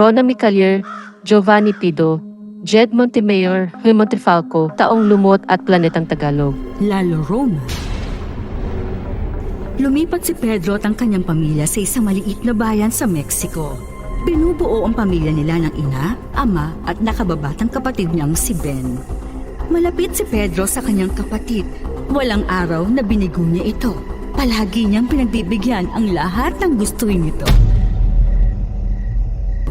Rona Micalier, Giovanni Pido, Jed Montemayor, Huy Montefalco, Taong Lumot at Planetang Tagalog. Lalo Roma. Lumipat si Pedro at ang kanyang pamilya sa isang maliit na bayan sa Mexico. Binubuo ang pamilya nila ng ina, ama at nakababatang kapatid niyang si Ben. Malapit si Pedro sa kanyang kapatid. Walang araw na binigo niya ito. Palagi niyang pinagbibigyan ang lahat ng gustuin nito.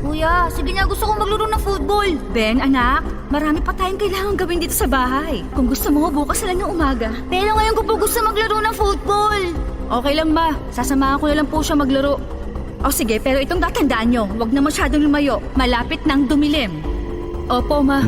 Kuya, sige nga gusto kong maglaro ng football. Ben, anak, marami pa tayong kailangan gawin dito sa bahay. Kung gusto mo, bukas na lang yung umaga. Pero ngayon ko po gusto maglaro ng football. Okay lang ma, sasamahan ko na lang po siya maglaro. O sige, pero itong tatandaan nyo, huwag na masyadong lumayo. Malapit nang dumilim. Opo ma.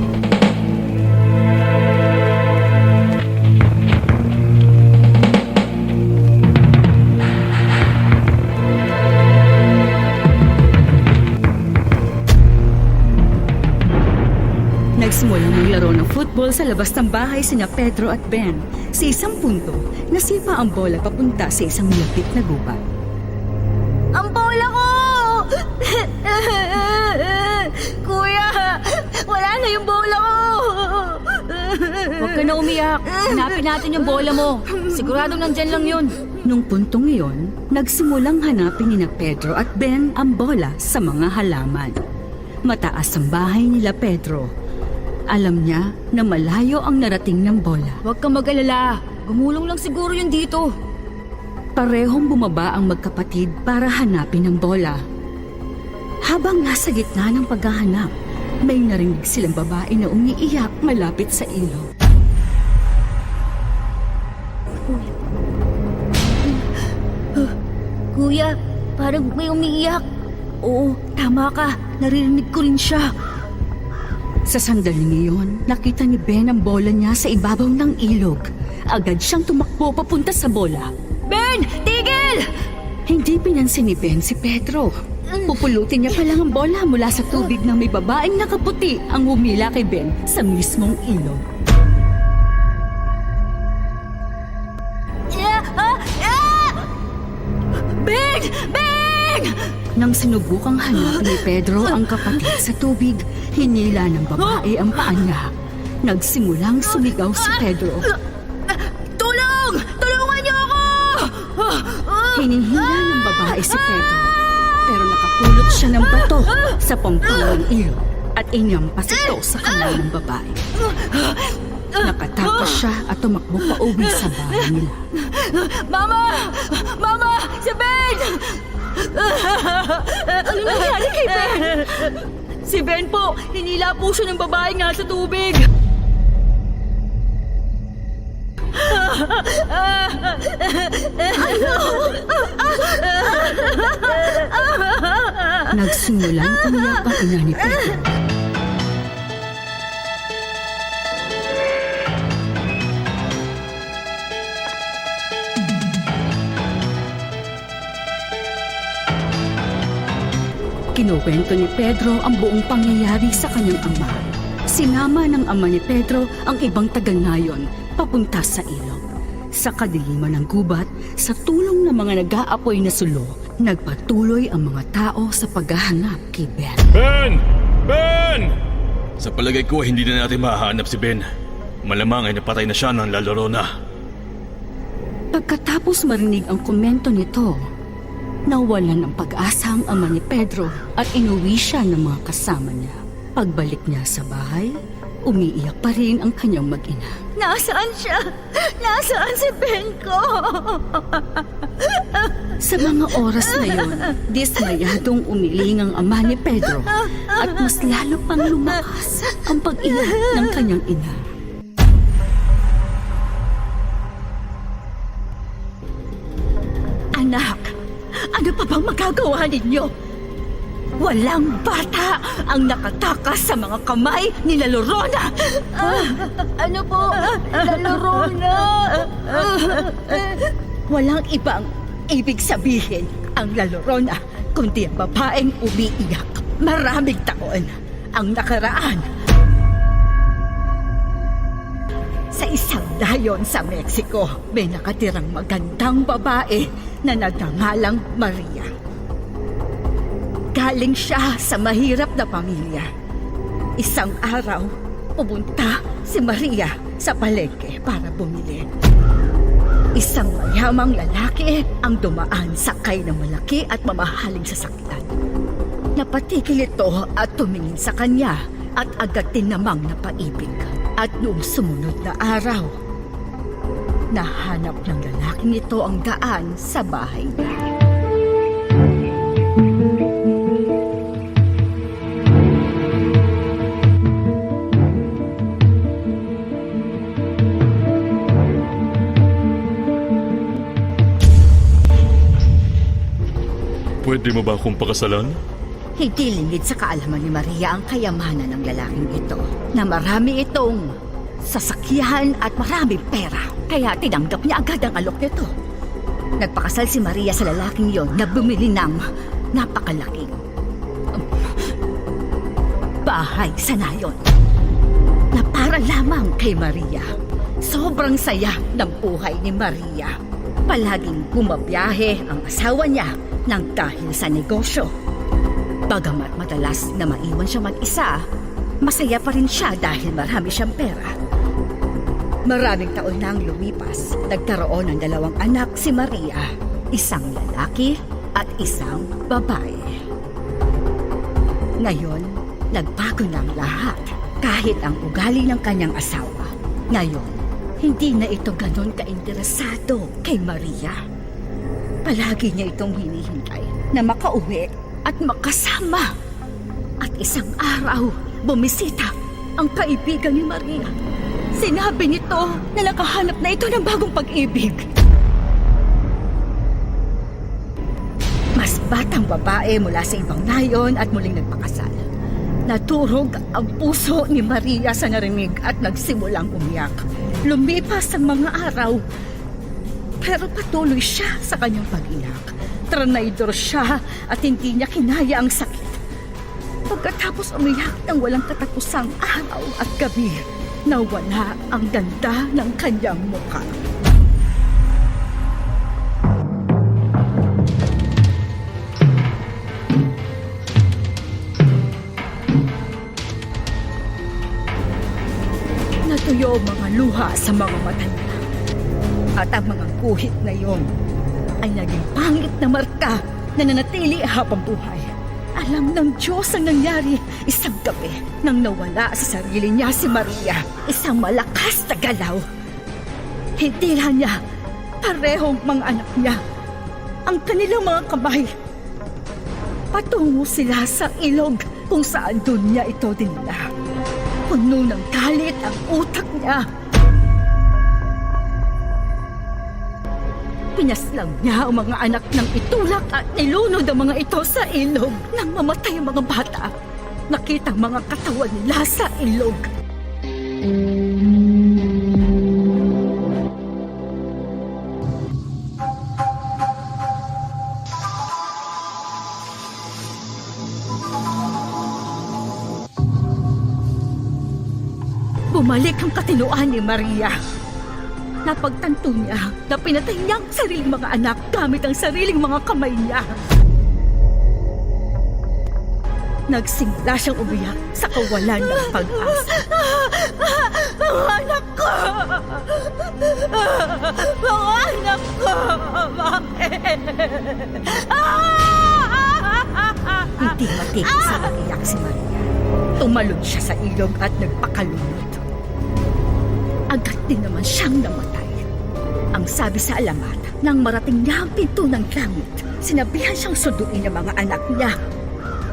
Nagsimula maglaro ng football sa labas ng bahay sina Pedro at Ben. Sa isang punto, nasipa ang bola papunta sa isang malapit na gubat. Ang bola ko! Kuya, wala na yung bola ko! Huwag ka na umiyak. Hanapin natin yung bola mo. Siguradong nandyan lang yun. Nung puntong iyon, nagsimulang hanapin ni na Pedro at Ben ang bola sa mga halaman. Mataas ang bahay nila Pedro. Alam niya na malayo ang narating ng bola. Huwag kang mag-alala. Gumulong lang siguro yun dito. Parehong bumaba ang magkapatid para hanapin ang bola. Habang nasa gitna ng paghahanap, may narinig silang babae na umiiyak malapit sa ilog. Kuya, parang may umiiyak. Oo, tama ka. Naririnig ko rin siya. Sa sandaling iyon, nakita ni Ben ang bola niya sa ibabaw ng ilog. Agad siyang tumakbo papunta sa bola. Ben! Tigil! Hindi pinansin ni Ben si Pedro. Pupulutin niya pa lang ang bola mula sa tubig ng may babaeng nakaputi ang humila kay Ben sa mismong ilog. Ah! Ah! Ben! Ben! Nang sinubukang hanapin ni Pedro ang kapatid sa tubig, hinila ng babae ang paa niya. Nagsimulang sumigaw si Pedro. Tulong! Tulungan niyo ako! Hinihila ng babae si Pedro. Pero nakapulot siya ng bato sa pampang ng ilog at inyampas ito sa kamay ng babae. Nakatakas siya at tumakbo pa uwi sa bahay nila. Mama! Mama! Si Ben! Ano nangyari kay Ben? Si Ben po, hinila po siya ng babae nga sa tubig. Nagsimulang umiyak ang ina ni Pedro. Kinuwento ni Pedro ang buong pangyayari sa kanyang ama. Sinama ng ama ni Pedro ang ibang taga-nayon papunta sa ilog. Sa kadiliman ng gubat, sa tulong ng mga nag-aapoy na sulo, nagpatuloy ang mga tao sa paghahanap kay Ben. Ben! Ben! Sa palagay ko, hindi na natin mahanap si Ben. Malamang ay napatay na siya ng lalaro na. Pagkatapos marinig ang komento nito, nawalan ng pag-asa ang ama ni Pedro at inuwi siya ng mga kasama niya. Pagbalik niya sa bahay, umiiyak pa rin ang kanyang mag-ina. Nasaan siya? Nasaan si Ben ko? Sa mga oras na yun, dismayadong umiling ang ama ni Pedro at mas lalo pang lumakas ang pag-iyak ng kanyang ina. Magagawa ninyo? Walang bata ang nakatakas sa mga kamay ni La Llorona. ano po? La Llorona? Walang ibang ibig sabihin ang La Llorona kundi ang babaeng umiiyak. Maraming taon ang nakaraan. Sa isang dayon sa Mexico, may nakatirang magandang babae na nagngangalang Maria. Galing siya sa mahirap na pamilya. Isang araw, pumunta si Maria sa palengke para bumili. Isang mayamang lalaki ang dumaan sakay ng malaki at mamahaling sasakyan. Napatigil ito at tumingin sa kanya at agad din namang napaibig. At noong sumunod na araw, nahanap ng lalaking ito ang daan sa bahay niya. Pwede mo ba akong pakasalan? Hindi lingid sa kaalaman ni Maria ang kayamanan ng lalaking ito na marami itong sasakyan at maraming pera. Kaya tinanggap niya agad ang alok nito. Nagpakasal si Maria sa lalaking yon na bumili ng napakalaking um, bahay sa nayon na para lamang kay Maria. Sobrang saya ng buhay ni Maria. Palaging bumabiyahe ang asawa niya ng dahil sa negosyo. Bagamat madalas na maiwan siya mag-isa, masaya pa rin siya dahil marami siyang pera. Maraming taon na ang lumipas, nagkaroon ng dalawang anak si Maria, isang lalaki at isang babae. Ngayon, nagbago na ang lahat kahit ang ugali ng kanyang asawa. Ngayon, hindi na ito ganon kainteresado kay Maria. Palagi niya itong hinihintay na makauwi at makasama. At isang araw, bumisita ang kaibigan ni Maria. Sinabi nito na nakahanap na ito ng bagong pag-ibig. Mas batang babae mula sa ibang nayon at muling nagpakasal. Naturog ang puso ni Maria sa narinig at nagsimulang umiyak. Lumipas ang mga araw, pero patuloy siya sa kanyang pag-iyak. Tranaydor siya at hindi niya kinaya ang sakit. Pagkatapos umiyak ng walang katapusang araw at gabi, nawala ang ganda ng kanyang mukha. Natuyo mga luha sa mga mata niya. At ang mga guhit na yon ay naging pangit na marka na nanatili habang buhay. Alam ng Diyos ang nangyari isang gabi nang nawala sa sarili niya si Maria, isang malakas na galaw. Hindi lang niya, parehong mga anak niya, ang kanilang mga kamay. Patungo sila sa ilog kung saan doon niya ito dinala. Puno ng galit ang utak niya. Pinaslang niya ang mga anak ng itulak at nilunod ang mga ito sa ilog nang mamatay ang mga bata. Nakita ang mga katawan nila sa ilog. Bumalik ang katinuan ni Maria. Napagtanto niya na pinatay niya ang sariling mga anak gamit ang sariling mga kamay niya. Nagsimula siyang umiyak sa kawalan ng pag-asa. Mga anak ko! Mga anak ko! Bakit? Hindi matigil sa mag-iyak si Maria. Tumalon siya sa ilog at nagpakalunod. Agad din naman siyang namatay. Ang sabi sa alamat, nang marating niya ang pinto ng langit, sinabihan siyang sunduin ng mga anak niya.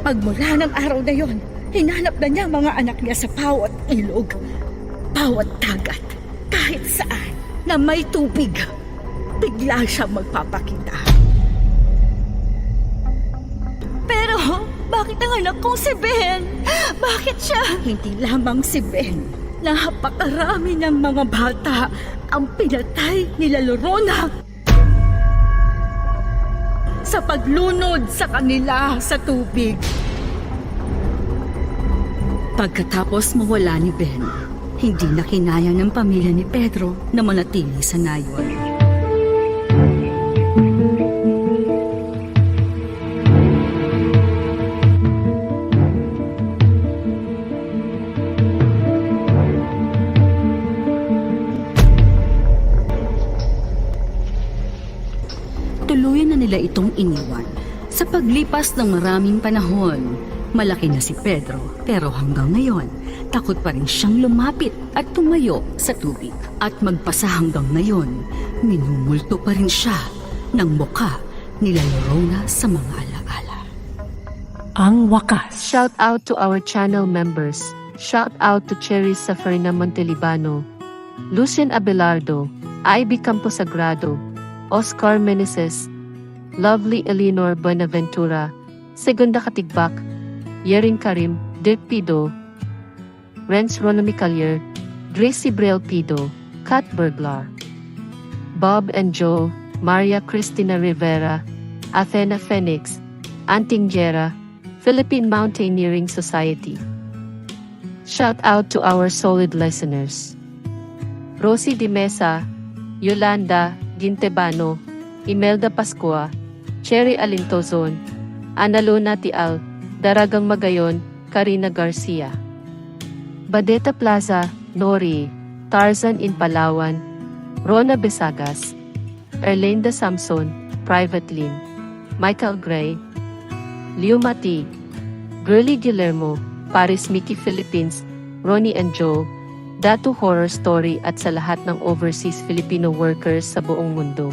Pagmula ng araw na yon, hinanap na niya ang mga anak niya sa bawat ilog, bawat dagat, kahit saan na may tubig. Bigla siyang magpapakita. Pero, bakit ang anak kong si Ben? Bakit siya? Hindi lamang si Ben. Napakarami ng mga bata ang pinatay nila Lorona sa paglunod sa kanila sa tubig. Pagkatapos mawala ni Ben, hindi na kinaya ng pamilya ni Pedro na manatili sa nayon. Nila itong iniwan. Sa paglipas ng maraming panahon, malaki na si Pedro pero hanggang ngayon, takot pa rin siyang lumapit at tumayo sa tubig. At magpasa hanggang ngayon, minumulto pa rin siya ng muka nila Lorona sa mga alaala. Ang wakas. Shout out to our channel members. Shout out to Cherry Safarina Montelibano, Lucien Abelardo, Ivy Camposagrado, Oscar Meneses, Lovely Eleanor Buenaventura, Segunda Katigbak, Yerin Karim, Dirk Pido, Renz Ronami Collier, Gracie Brel Pido, Kat Burglar, Bob and Joe, Maria Cristina Rivera, Athena Phoenix, Anting Jera, Philippine Mountaineering Society. Shout out to our solid listeners. Rosie Di Mesa, Yolanda Gintebano, Imelda Pascua, Cherry Alintozon, Analona Tial, Daragang Magayon, Karina Garcia. Badeta Plaza, Nori, Tarzan in Palawan, Rona Besagas, Erlinda Samson, Private Lin, Michael Gray, Leo Mati, Girly Guillermo, Paris Mickey Philippines, Ronnie and Joe, Datu Horror Story at sa lahat ng overseas Filipino workers sa buong mundo.